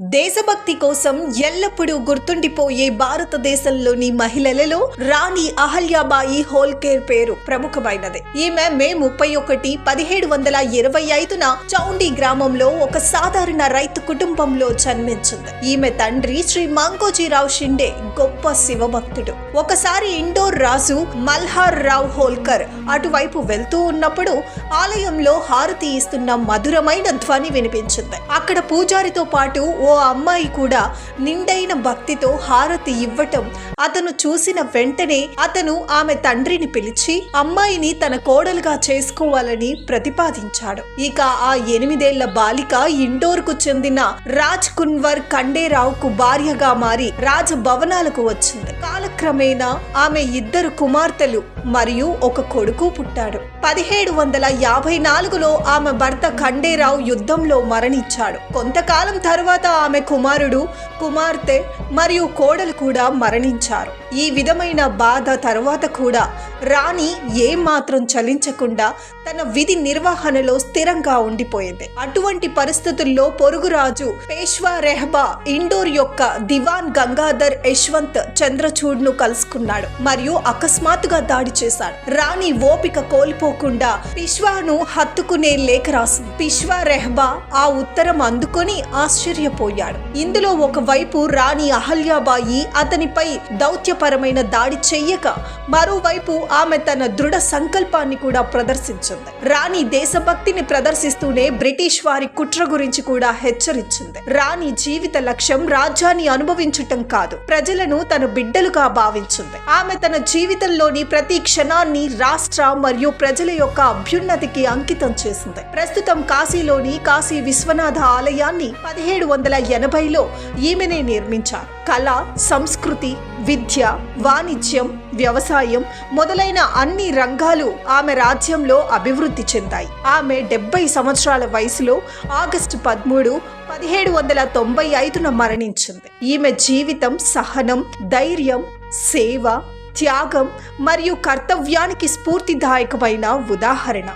దేశభక్తి కోసం ఎల్లప్పుడూ గుర్తుండిపోయే భారతదేశంలోని మహిళలలో రాణి అహల్యాబాయి హోల్కేర్ పేరు ప్రముఖమైనది. ఈమె మే ముప్పై ఒకటి పదిహేడు వందల ఇరవై ఐదున చౌండి గ్రామంలో ఒక సాధారణ రైతు కుటుంబంలో జన్మించింది. ఈమె తండ్రి శ్రీ మంగోజీరావు షిండే గొప్ప శివభక్తుడు. ఒకసారి ఇండోర్ రాజు మల్హార్ రావు హోల్కర్ అటువైపు వెళ్తూ ఉన్నప్పుడు ఆలయంలో హారతి ఇస్తున్న మధురమైన ధ్వని వినిపించింది. అక్కడ పూజారితో పాటు ఓ ఓ అమ్మాయి కూడా నిండైన భక్తితో హారతి ఇవ్వటం అతను చూసిన వెంటనే అతను ఆమె తండ్రిని పిలిచి అమ్మాయిని తన కోడలుగా చేసుకోవాలని ప్రతిపాదించాడు. ఇక ఆ ఎనిమిదేళ్ళ బాలిక ఇండోర్కు చెందిన రాజ్ కున్వర్ ఖండేరావుకు భార్యగా మారి రాజభవనాలకు వచ్చింది. కాలక్రమేణా ఆమె ఇద్దరు కుమార్తెలు మరియు ఒక కొడుకు పుట్టాడు. పదిహేడు వందల యాభై నాలుగులో ఆమె భర్త ఖండేరావు యుద్ధంలో మరణించాడు. కొంతకాలం తర్వాత ఆమె కుమారుడు కుమార్తె మరియు కోడలు కూడా మరణించారు. ఈ విధమైన బాధ తర్వాత కూడా రాణి ఏమాత్రం చలించకుండా తన విధి నిర్వహణలో స్థిరంగా ఉండిపోయింది. అటువంటి పరిస్థితుల్లో పొరుగురాజు పేష్వా రెహబా ఇండోర్ యొక్క దివాన్ గంగాధర్ యశ్వంత్ చంద్రచూడ్ను ను కలుసుకున్నాడు. మరియు అకస్మాత్తుగా దాడి చేశాడు. రాణి ఓపిక కోల్పోకుండా పిష్వాను హత్తుకునే లేఖ రాసింది. పిష్వా రెహబా ఆ ఉత్తరం అందుకొని ఆశ్చర్యపోయాడు. ఇందులో ఒకవైపు రాణి అహల్యాబాయి అతనిపై దౌత్యపరమైన దాడి చెయ్యక మరోవైపు ఆమె తన దృఢ సంకల్పాన్ని కూడా ప్రదర్శించింది. రాణి దేశభక్తిని ప్రదర్శిస్తూనే బ్రిటిష్ వారి కుట్ర గురించి కూడా హెచ్చరించింది. రాణి జీవిత లక్ష్యం రాజ్యాన్ని అనుభవించటం కాదు. ప్రజలను తన బిడ్డలుగా భావించింది. ఆమె తన జీవితంలోని ప్రతి క్షణాన్ని రాష్ట్ర మరియు ప్రజల యొక్క అభ్యున్నతికి అంకితం చేసింది. ప్రస్తుతం కాశీలోని కాశీ విశ్వనాథ ఆలయాన్ని పదిహేడు వందల ఎనభైలో ఈమెనే నిర్మించారు. కళ సంస్కృతి విద్య వాణిజ్యం వ్యవసాయం మొదలైన అన్ని రంగాలు ఆమె రాజ్యంలో అభివృద్ధి చెందాయి. ఆమె డెబ్బై సంవత్సరాల వయసులో ఆగస్టు పదమూడు పదిహేడు వందల తొంభై ఐదున మరణించింది. ఈమె జీవితం సహనం ధైర్యం సేవ త్యాగం మరియు కర్తవ్యానికి స్ఫూర్తిదాయకమైన ఉదాహరణ.